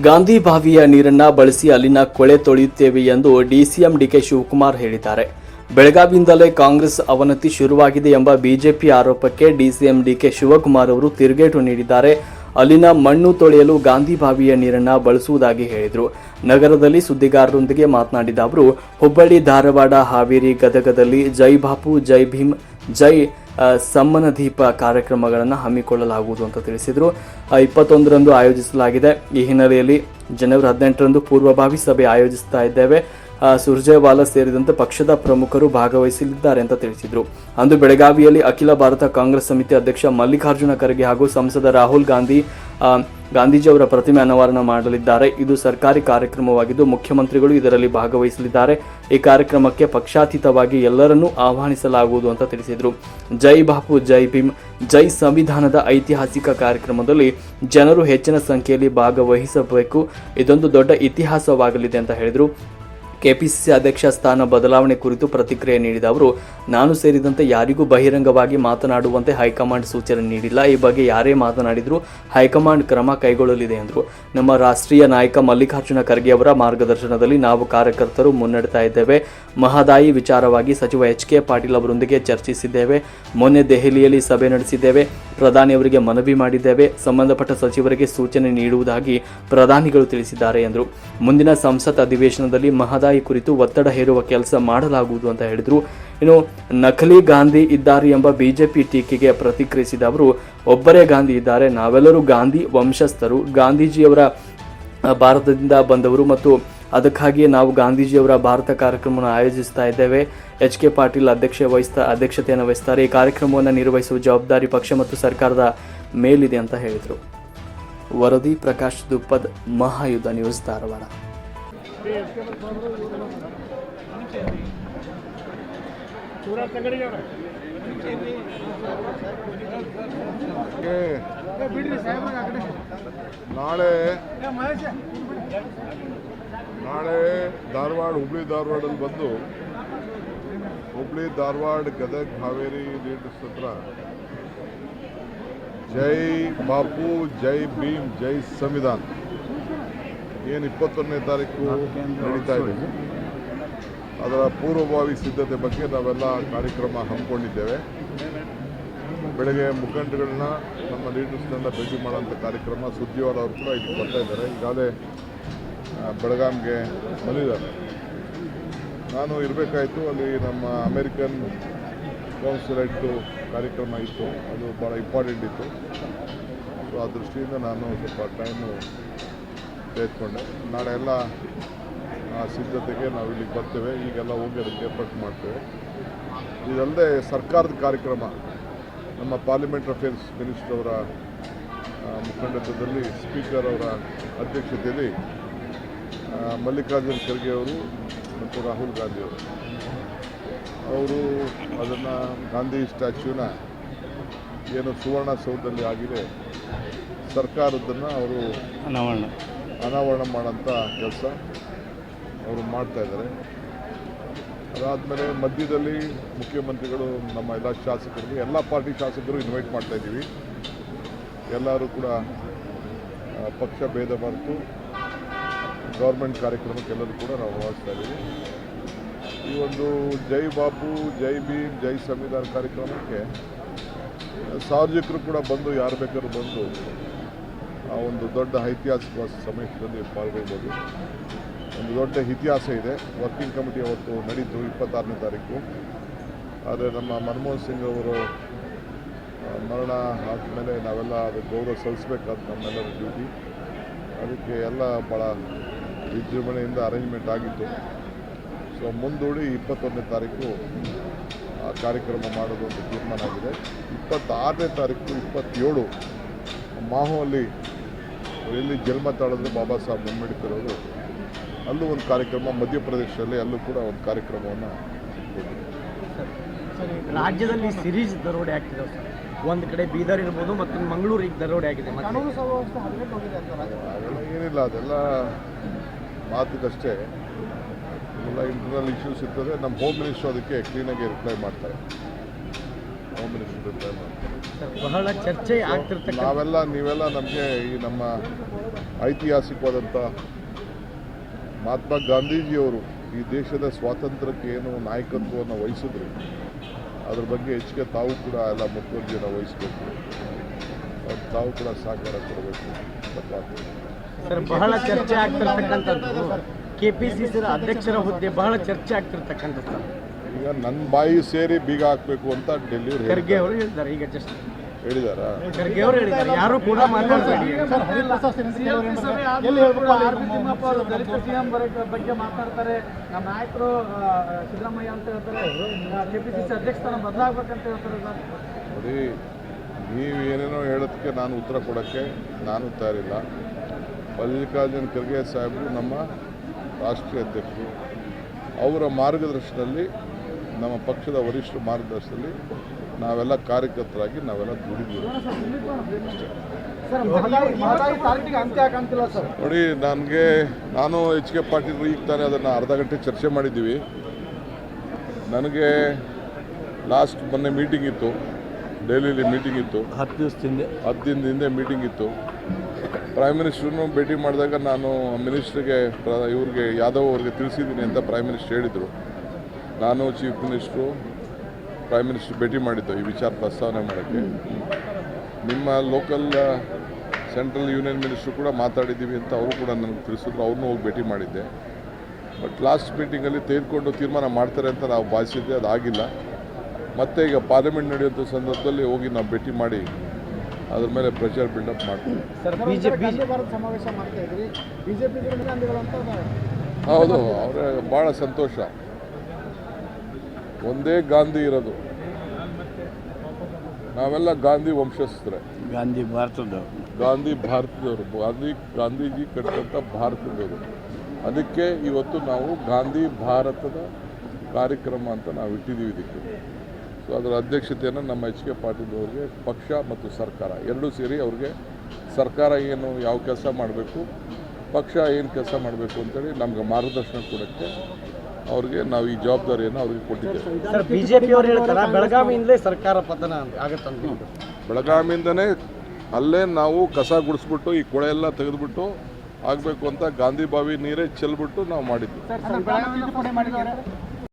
ಗಾಂಧಿ ಬಾವಿಯ ನೀರನ್ನ ಬಳಸಿ ಅಲ್ಲಿನ ಕೊಳೆ ತೊಳೆಯುತ್ತೇವೆ ಎಂದು ಡಿಸಿಎಂ ಡಿಕೆ ಶಿವಕುಮಾರ್ ಹೇಳಿದ್ದಾರೆ. ಬೆಳಗಾವಿಯಿಂದಲೇ ಕಾಂಗ್ರೆಸ್ ಅವನತಿ ಶುರುವಾಗಿದೆ ಎಂಬ ಬಿಜೆಪಿ ಆರೋಪಕ್ಕೆ ಡಿಸಿಎಂ ಡಿಕೆ ಶಿವಕುಮಾರ್ ಅವರು ತಿರುಗೇಟು ನೀಡಿದ್ದಾರೆ. ಅಲ್ಲಿನ ಮಣ್ಣು ತೊಳೆಯಲು ಗಾಂಧಿ ಬಾವಿಯ ನೀರನ್ನ ಬಳಸುವುದಾಗಿ ಹೇಳಿದರು. ನಗರದಲ್ಲಿ ಸುದ್ದಿಗಾರರೊಂದಿಗೆ ಮಾತನಾಡಿದ ಅವರು, ಹುಬ್ಬಳ್ಳಿ, ಧಾರವಾಡ, ಹಾವೇರಿ ಗದಗದಲ್ಲಿ ಜೈ ಬಾಪು, ಜೈ ಭೀಮ್, ಜೈ ಸಮ್ಮನ ದೀಪ ಕಾರ್ಯಕ್ರಮಗಳನ್ನು ಹಮ್ಮಿಕೊಳ್ಳಲಾಗುವುದು ಅಂತ ತಿಳಿಸಿದರು. ಇಪ್ಪತ್ತೊಂದರಂದು ಆಯೋಜಿಸಲಾಗಿದೆ. ಈ ಹಿನ್ನೆಲೆಯಲ್ಲಿ ಜನವರಿ ಹದಿನೆಂಟರಂದು ಪೂರ್ವಭಾವಿ ಸಭೆ ಆಯೋಜಿಸ್ತಾ ಇದ್ದೇವೆ. ಸುರ್ಜೇವಾಲಾ ಸೇರಿದಂತೆ ಪಕ್ಷದ ಪ್ರಮುಖರು ಭಾಗವಹಿಸಲಿದ್ದಾರೆ ಅಂತ ತಿಳಿಸಿದರು. ಅಂದು ಬೆಳಗಾವಿಯಲ್ಲಿ ಅಖಿಲ ಭಾರತ ಕಾಂಗ್ರೆಸ್ ಸಮಿತಿ ಅಧ್ಯಕ್ಷ ಮಲ್ಲಿಕಾರ್ಜುನ ಖರ್ಗೆ ಹಾಗೂ ಸಂಸದ ರಾಹುಲ್ ಗಾಂಧಿ ಗಾಂಧೀಜಿಯವರ ಪ್ರತಿಮೆ ಅನಾವರಣ ಮಾಡಲಿದ್ದಾರೆ. ಇದು ಸರ್ಕಾರಿ ಕಾರ್ಯಕ್ರಮವಾಗಿದ್ದು ಮುಖ್ಯಮಂತ್ರಿಗಳು ಇದರಲ್ಲಿ ಭಾಗವಹಿಸಲಿದ್ದಾರೆ. ಈ ಕಾರ್ಯಕ್ರಮಕ್ಕೆ ಪಕ್ಷಾತೀತವಾಗಿ ಎಲ್ಲರನ್ನೂ ಆಹ್ವಾನಿಸಲಾಗುವುದು ಅಂತ ತಿಳಿಸಿದರು. ಜೈ ಬಾಪು, ಜೈ ಭೀಮ್, ಜೈ ಸಂವಿಧಾನದ ಐತಿಹಾಸಿಕ ಕಾರ್ಯಕ್ರಮದಲ್ಲಿ ಜನರು ಹೆಚ್ಚಿನ ಸಂಖ್ಯೆಯಲ್ಲಿ ಭಾಗವಹಿಸಬೇಕು. ಇದೊಂದು ದೊಡ್ಡ ಇತಿಹಾಸವಾಗಲಿದೆ ಅಂತ ಹೇಳಿದರು. ಕೆಪಿಸಿಸಿ ಅಧ್ಯಕ್ಷ ಸ್ಥಾನ ಬದಲಾವಣೆ ಕುರಿತು ಪ್ರತಿಕ್ರಿಯೆ ನೀಡಿದ ಅವರು, ನಾನು ಸೇರಿದಂತೆ ಯಾರಿಗೂ ಬಹಿರಂಗವಾಗಿ ಮಾತನಾಡುವಂತೆ ಹೈಕಮಾಂಡ್ ಸೂಚನೆ ನೀಡಿಲ್ಲ. ಈ ಬಗ್ಗೆ ಯಾರೇ ಮಾತನಾಡಿದರೂ ಹೈಕಮಾಂಡ್ ಕ್ರಮ ಕೈಗೊಳ್ಳಲಿದೆ ಎಂದರು. ನಮ್ಮ ರಾಷ್ಟ್ರೀಯ ನಾಯಕ ಮಲ್ಲಿಕಾರ್ಜುನ ಖರ್ಗೆ ಅವರ ಮಾರ್ಗದರ್ಶನದಲ್ಲಿ ನಾವು ಕಾರ್ಯಕರ್ತರು ಮುನ್ನಡೆತಾ ಇದ್ದೇವೆ. ಮಹದಾಯಿ ವಿಚಾರವಾಗಿ ಸಚಿವ ಎಚ್ ಕೆ ಪಾಟೀಲ್ ಅವರೊಂದಿಗೆ ಚರ್ಚಿಸಿದ್ದೇವೆ. ಮೊನ್ನೆ ದೆಹಲಿಯಲ್ಲಿ ಸಭೆ ನಡೆಸಿದ್ದೇವೆ. ಪ್ರಧಾನಿಯವರಿಗೆ ಮನವಿ ಮಾಡಿದ್ದೇವೆ. ಸಂಬಂಧಪಟ್ಟ ಸಚಿವರಿಗೆ ಸೂಚನೆ ನೀಡುವುದಾಗಿ ಪ್ರಧಾನಿಗಳು ತಿಳಿಸಿದ್ದಾರೆ ಎಂದರು. ಮುಂದಿನ ಸಂಸತ್ ಅಧಿವೇಶನದಲ್ಲಿ ಮಹದಾಯಿ ಕುರಿತು ಒತ್ತಡ ಹೇರುವ ಕೆಲಸ ಮಾಡಲಾಗುವುದು ಅಂತ ಹೇಳಿದರು. ಇನ್ನು ನಕಲಿ ಗಾಂಧಿ ಇದ್ದಾರೆ ಎಂಬ ಬಿಜೆಪಿ ಟೀಕೆಗೆ ಪ್ರತಿಕ್ರಿಯಿಸಿದ ಅವರು, ಒಬ್ಬರೇ ಗಾಂಧಿ ಇದ್ದಾರೆ, ನಾವೆಲ್ಲರೂ ಗಾಂಧಿ ವಂಶಸ್ಥರು. ಗಾಂಧೀಜಿಯವರ ಭಾರತದಿಂದ ಬಂದವರು ಮತ್ತು ಅದಕ್ಕಾಗಿಯೇ ನಾವು ಗಾಂಧೀಜಿಯವರ ಭಾರತ ಕಾರ್ಯಕ್ರಮವನ್ನು ಆಯೋಜಿಸ್ತಾ ಇದ್ದೇವೆ. ಎಚ್ ಕೆ ಪಾಟೀಲ್ ಅಧ್ಯಕ್ಷ ವಹಿಸ್ತಾ, ಅಧ್ಯಕ್ಷತೆಯನ್ನು ವಹಿಸ್ತಾರೆ. ಈ ಕಾರ್ಯಕ್ರಮವನ್ನು ನಿರ್ವಹಿಸುವ ಜವಾಬ್ದಾರಿ ಪಕ್ಷ ಮತ್ತು ಸರ್ಕಾರದ ಮೇಲಿದೆ ಅಂತ ಹೇಳಿದರು. ವರದಿ ಪ್ರಕಾಶ್ ದುಪ್ಪದ್, ಮಹಾಯುದ್ಧ ನ್ಯೂಸ್ ಧಾರವಾಡ. ನಾಳೆ ನಾಳೆ ಧಾರವಾಡ ಹುಬ್ಳಿ ಧಾರವಾಡಲ್ಲಿ ಬಂದು ಹುಬ್ಳಿ ಧಾರವಾಡ ಗದಗ ಹಾವೇರಿ ಲೀಡರ್ಸ್ ಹತ್ರ ಜೈ ಬಾಪು, ಜೈ ಭೀಮ್, ಜೈ ಸಂವಿಧಾನ್. ಏನು ಇಪ್ಪತ್ತೊಂದನೇ ತಾರೀಕು ನಡೀತಾ ಇದೆ? ಅದರ ಪೂರ್ವಭಾವಿ ಸಿದ್ಧತೆ ಬಗ್ಗೆ ನಾವೆಲ್ಲ ಕಾರ್ಯಕ್ರಮ ಹಮ್ಮಿಕೊಂಡಿದ್ದೇವೆ. ಬೆಳಗ್ಗೆ ಮುಖಂಡಗಳನ್ನ ನಮ್ಮ ಲೀಡರ್ಸ್ನೆಲ್ಲ ಭೇಟಿ ಮಾಡೋಂಥ ಕಾರ್ಯಕ್ರಮ ಸುದ್ದಿವಾರ ಅವರು ಕೂಡ ಇಲ್ಲಿ ಬರ್ತಾ ಇದ್ದಾರೆ. ಈಗಾಗಲೇ ಬೆಳಗಾಂಗೆ ಬಂದಿದ್ದಾರೆ. ನಾನು ಇರಬೇಕಾಯಿತು, ಅಲ್ಲಿ ನಮ್ಮ ಅಮೇರಿಕನ್ ಕೌನ್ಸಿಲೇಟ್ದು ಕಾರ್ಯಕ್ರಮ ಇತ್ತು. ಅದು ಭಾಳ ಇಂಪಾರ್ಟೆಂಟ್ ಇತ್ತು. ಸೊ ಆ ದೃಷ್ಟಿಯಿಂದ ನಾನು ಸ್ವಲ್ಪ ಟೈಮು ತೆಗೆದುಕೊಂಡೆ. ನಾಳೆ ಎಲ್ಲ ಸಿದ್ಧತೆಗೆ ನಾವು ಇಲ್ಲಿಗೆ ಬರ್ತೇವೆ. ಈಗೆಲ್ಲ ಹೋಗಿ ಅದಕ್ಕೆ ಮಾಡ್ತೇವೆ. ಇದಲ್ಲದೆ ಸರ್ಕಾರದ ಕಾರ್ಯಕ್ರಮ, ನಮ್ಮ ಪಾರ್ಲಿಮೆಂಟ್ ಅಫೇರ್ಸ್ ಮಿನಿಸ್ಟರ್ ಅವರ ಮುಖಂಡತ್ವದಲ್ಲಿ ಸ್ಪೀಕರ್ ಅವರ ಅಧ್ಯಕ್ಷತೆಯಲ್ಲಿ ಮಲ್ಲಿಕಾರ್ಜುನ್ ಖರ್ಗೆ ಅವರು ಮತ್ತು ರಾಹುಲ್ ಗಾಂಧಿ ಅವರು. ಅವರು ಅದನ್ನು ಗಾಂಧಿ ಸ್ಟ್ಯಾಚ್ಯೂನ ಏನು ಸುವರ್ಣಸೌಧದಲ್ಲಿ ಆಗಿದೆ ಸರ್ಕಾರದನ್ನು ಅವರು ಅನಾವರಣ. ಅನಾವರಣ ಮಾಡೋಂಥ ಕೆಲಸ ಅವರು ಮಾಡ್ತಾಯಿದ್ದಾರೆ ಅದಾದಮೇಲೆ ಮಧ್ಯದಲ್ಲಿ ಮುಖ್ಯಮಂತ್ರಿಗಳು ನಮ್ಮ ಎಲ್ಲ ಶಾಸಕರಿಗೆ ಎಲ್ಲ ಪಾರ್ಟಿ ಶಾಸಕರು ಇನ್ವೈಟ್ ಮಾಡ್ತಾ ಇದ್ದೀವಿ. ಎಲ್ಲರೂ ಕೂಡ ಪಕ್ಷ ಭೇದ ಮರೆತು ಗೌರ್ಮೆಂಟ್ ಕಾರ್ಯಕ್ರಮಕ್ಕೆಲ್ಲರೂ ಕೂಡ ನಾವು ಭಾವಿಸ್ತಾ ಇದ್ದೀವಿ. ಈ ಒಂದು ಜೈ ಬಾಬು ಜೈ ಭೀಮ್, ಜೈ ಸಂವಿಧಾನ ಕಾರ್ಯಕ್ರಮಕ್ಕೆ ಸಾರ್ವಜನಿಕರು ಕೂಡ ಬಂದು, ಯಾರು ಬೇಕಾದ್ರೂ ಬಂದು ಆ ಒಂದು ದೊಡ್ಡ ಐತಿಹಾಸಿಕ ಸಮಯದಲ್ಲಿ ಪಾಲ್ಗೊಳ್ಬೋದು. ಒಂದು ದೊಡ್ಡ ಇತಿಹಾಸ ಇದೆ. ವರ್ಕಿಂಗ್ ಕಮಿಟಿ ಅವತ್ತು ನಡೀತು ಇಪ್ಪತ್ತಾರನೇ ತಾರೀಕು. ಆದರೆ ನಮ್ಮ ಮನಮೋಹನ್ ಸಿಂಗ್ ಅವರು ಮರಣ ಆದಮೇಲೆ ನಾವೆಲ್ಲ ಅದಕ್ಕೆ ಗೌರವ ಸಲ್ಲಿಸಬೇಕಾದ ನಮ್ಮೆಲ್ಲರ ಡ್ಯೂಟಿ ಅದಕ್ಕೆ ಎಲ್ಲ ಭಾಳ ವಿಜೃಂಭಣೆಯಿಂದ ಅರೇಂಜ್ಮೆಂಟ್ ಆಗಿತ್ತು. ಸೊ ಮುಂದೂಡಿ ಇಪ್ಪತ್ತೊಂದನೇ ತಾರೀಕು ಆ ಕಾರ್ಯಕ್ರಮ ಮಾಡೋದು ಅಂತ ತೀರ್ಮಾನ ಆಗಿದೆ. ಇಪ್ಪತ್ತಾರನೇ ತಾರೀಕು ಇಪ್ಪತ್ತೇಳು ಮಾಹುವಲ್ಲಿ ಎಲ್ಲಿ ಜನ್ಮ ತಾಳಿದ್ರೆ ಬಾಬಾ ಸಾಹೇಬ್ ಅಂಬೇಡ್ಕರ್ ಅವರು ಅಲ್ಲೂ ಒಂದು ಕಾರ್ಯಕ್ರಮ ಮಧ್ಯಪ್ರದೇಶದಲ್ಲಿ ಅಲ್ಲೂ ಕೂಡ ಒಂದು ಕಾರ್ಯಕ್ರಮವನ್ನು ಸರ್, ರಾಜ್ಯದಲ್ಲಿ ಸಿರೀಸ್ ದರೋಡೆ ಆಗ್ತಿದೆ ಸರ್. ಒಂದು ಕಡೆ ಬೀದರ್ ಇರ್ಬೋದು ಮತ್ತು ಮಂಗಳೂರಿಗೆ ದರೋಡೆ ಆಗಿದೆ ಏನಿಲ್ಲ ಅದೆಲ್ಲ ಮಾತುಕಷ್ಟೇ ಎಲ್ಲ ಇಂಟರ್ನಲ್ ಇಶ್ಯೂಸ್ ಇರ್ತದೆ. ನಮ್ಮ ಹೋಮ್ ಮಿನಿಸ್ಟರ್ ಅದಕ್ಕೆ ಕ್ಲೀನಾಗಿ ರಿಪ್ಲೈ ಮಾಡ್ತಾರೆ. ಹೋಮ್ ಮಿನಿಸ್ಟರ್ ರಿಪ್ಲೈ ಮಾಡ್ತಾರೆ. ಬಹಳ ಚರ್ಚೆ ನಾವೆಲ್ಲ ನೀವೆಲ್ಲ ನಮಗೆ ಈ ನಮ್ಮ ಐತಿಹಾಸಿಕವಾದಂಥ ಮಹಾತ್ಮ ಗಾಂಧೀಜಿಯವರು ಈ ದೇಶದ ಸ್ವಾತಂತ್ರ್ಯಕ್ಕೆ ಏನು ನಾಯಕತ್ವವನ್ನು ವಹಿಸಿದ್ರು. ಅದ್ರ ಬಗ್ಗೆ ಹೆಚ್ಚಿಗೆ ತಾವು ಕೂಡ ಎಲ್ಲ ಮುತುವರ್ಜಿಯನ್ನು ವಹಿಸಬೇಕು. ತಾವು ಕೂಡ ಸಹಕಾರ ಕೊಡಬೇಕು. ಅಂತ ಸರ್ ಬಹಳ ಚರ್ಚೆ ಆಗ್ತಿರ್ತಕ್ಕಂಥದ್ದು. ಕೆ ಪಿ ಸಿ ಸಿ ಅಧ್ಯಕ್ಷರ ಹುದ್ದೆ ಬಹಳ ಚರ್ಚೆ ಆಗ್ತಿರ್ತಕ್ಕಂಥದ್ದು. ಈಗ ನನ್ನ ಬಾಯಿ ಸೇರಿ ಬೀಗ ಹಾಕಬೇಕು ಅಂತ ಡೆಲ್ಲಿ ಖರ್ಗೆ ಅವರು ಹೇಳಿದ್ದಾರೆ ಈಗ ಜಸ್ಟ್ ಹೇಳಿದಾರಾ? ಖರ್ಗೆ ಅವರು ಹೇಳಿದ್ದಾರೆ ಯಾರು ಕೂಡ ಮಾತಾಡಬೇಡಿ ಎಲ್ಲಿ ಹೇಳ್ಬೇಕು ಆರ್ ಬಿ ದಲಿತ ಸಿಎಂ ಬಗ್ಗೆ ಮಾತಾಡ್ತಾರೆ ನಮ್ಮ ನಾಯಕರು ಸಿದ್ದರಾಮಯ್ಯ ಅಂತ ಹೇಳ್ತಾರೆ ಕೆಪಿಸಿಸಿ ಸಿ ಸ್ಥಾನ ಬದಲಾಗಬೇಕಂತ ಹೇಳ್ತಾರೆ ಸರ್. ಏನೇನೋ ಹೇಳೋದಕ್ಕೆ ನಾನು ಉತ್ತರ ಕೊಡೋಕ್ಕೆ ನಾನು ತಯಾರಿಲ್ಲ. ಮಲ್ಲಿಕಾರ್ಜುನ್ ಖರ್ಗೆ ಸಾಹೇಬರು ನಮ್ಮ ರಾಷ್ಟ್ರೀಯ ಅಧ್ಯಕ್ಷರು. ಅವರ ಮಾರ್ಗದರ್ಶನದಲ್ಲಿ ನಮ್ಮ ಪಕ್ಷದ ವರಿಷ್ಠ ಮಾರ್ಗದರ್ಶನದಲ್ಲಿ ನಾವೆಲ್ಲ ಕಾರ್ಯಕರ್ತರಾಗಿ ನಾವೆಲ್ಲ ದುಡಿದೀವಿ ನೋಡಿ ನನಗೆ ನಾನು ಎಚ್ ಕೆ ಪಾಟೀಲ್ ಈಗ ತಾನೇ ಅದನ್ನು ಅರ್ಧ ಗಂಟೆ ಚರ್ಚೆ ಮಾಡಿದ್ದೀವಿ. ನನಗೆ ಲಾಸ್ಟ್ ಮೊನ್ನೆ ಮೀಟಿಂಗ್ ಇತ್ತು. ಡೆಲ್ಲಿಲಿ ಮೀಟಿಂಗ್ ಇತ್ತು. ಹತ್ತು ದಿವಸದಿಂದ. ಹತ್ತು ದಿನದಿಂದ ಮೀಟಿಂಗ್ ಇತ್ತು. ಪ್ರೈಮ್ ಮಿನಿಸ್ಟ್ರನ್ನು ಭೇಟಿ ಮಾಡಿದಾಗ ನಾನು ಮಿನಿಸ್ಟ್ರಿಗೆ ಇವ್ರಿಗೆ, ಯಾದವ್ ಅವ್ರಿಗೆ ತಿಳಿಸಿದ್ದೀನಿ ಅಂತ ಪ್ರೈಮ್ ಮಿನಿಸ್ಟರ್ ಹೇಳಿದರು. ನಾನು ಚೀಫ್ ಮಿನಿಸ್ಟ್ರು ಪ್ರೈಮ್ ಮಿನಿಸ್ಟರ್ ಭೇಟಿ ಮಾಡಿದ್ದು ಈ ವಿಚಾರ ಪ್ರಸ್ತಾವನೆ ಮಾಡೋಕ್ಕೆ. ನಿಮ್ಮ ಲೋಕಲ್ ಸೆಂಟ್ರಲ್ ಯೂನಿಯನ್ ಮಿನಿಸ್ಟ್ರು ಕೂಡ ಮಾತಾಡಿದ್ದೀವಿ ಅಂತ ಅವರು ಕೂಡ ನನಗೆ ತಿಳಿಸಿದ್ರು. ಅವ್ರನ್ನೂ ಹೋಗಿ ಭೇಟಿ ಮಾಡಿದ್ದೆ. ಬಟ್ ಲಾಸ್ಟ್ ಮೀಟಿಂಗಲ್ಲಿ ತೆಗೆದುಕೊಂಡು ತೀರ್ಮಾನ ಮಾಡ್ತಾರೆ ಅಂತ ನಾವು ಭಾವಿಸಿದ್ದೆ. ಅದಾಗಿಲ್ಲ. ಮತ್ತೆ ಈಗ ಪಾರ್ಲಿಮೆಂಟ್ ನಡೆಯುವಂಥ ಸಂದರ್ಭದಲ್ಲಿ ಹೋಗಿ ನಾವು ಭೇಟಿ ಮಾಡಿ ಅದ್ರ ಮೇಲೆ ಪ್ರೆಷರ್ ಬಿಲ್ಡಪ್ ಮಾಡ್ತೀವಿ. ಹೌದು ಅವರೇ ಭಾಳ ಸಂತೋಷ. ಒಂದೇ ಗಾಂಧಿ ಇರೋದು. ನಾವೆಲ್ಲ ಗಾಂಧಿ ವಂಶಸ್ಥರೆ. ಗಾಂಧಿ ಭಾರತದ ಗಾಂಧಿ ಭಾರತದವರು. ಗಾಂಧಿ ಗಾಂಧೀಜಿ ಕಟ್ಟಿದಂಥ ಭಾರತದವರು. ಅದಕ್ಕೆ ಇವತ್ತು ನಾವು ಗಾಂಧಿ ಭಾರತದ ಕಾರ್ಯಕ್ರಮ ಅಂತ ನಾವು ಇಟ್ಟಿದ್ದೀವಿ ಇದಕ್ಕೆ. ಸೊ ಅದರ ಅಧ್ಯಕ್ಷತೆಯನ್ನು ನಮ್ಮ ಎಚ್ ಕೆ ಪಾಟೀಲ್ ಅವರಿಗೆ ಪಕ್ಷ ಮತ್ತು ಸರ್ಕಾರ ಎರಡೂ ಸೇರಿ ಅವ್ರಿಗೆ ಸರ್ಕಾರ ಏನು ಯಾವ ಕೆಲಸ ಮಾಡಬೇಕು ಪಕ್ಷ ಏನು ಕೆಲಸ ಮಾಡಬೇಕು ಅಂತೇಳಿ ನಮ್ಗೆ ಮಾರ್ಗದರ್ಶನ ಕೊಡೋಕ್ಕೆ ಅವ್ರಿಗೆ ನಾವು ಈ ಜವಾಬ್ದಾರಿಯನ್ನು ಅವ್ರಿಗೆ ಕೊಟ್ಟಿದ್ದೇವೆ. ಸರ್ ಬಿಜೆಪಿ ಅವರು ಹೇಳ್ತಾರ? ಬೆಳಗಾವಿಯಿಂದಲೇ ಸರ್ಕಾರ ಪತನ ಆಗತ್ತಂತ ಬೆಳಗಾವಿಯಿಂದನೇ ಅಲ್ಲೇ ನಾವು ಕಸ ಗುಡಿಸ್ಬಿಟ್ಟು ಈ ಕೊಳೆ ಎಲ್ಲ ತೆಗೆದುಬಿಟ್ಟು ಆಗಬೇಕು ಅಂತ ಗಾಂಧಿ ಬಾವಿ ನೀರೇ ಚೆಲ್ಬಿಟ್ಟು ನಾವು ಮಾಡಿದ್ವಿ.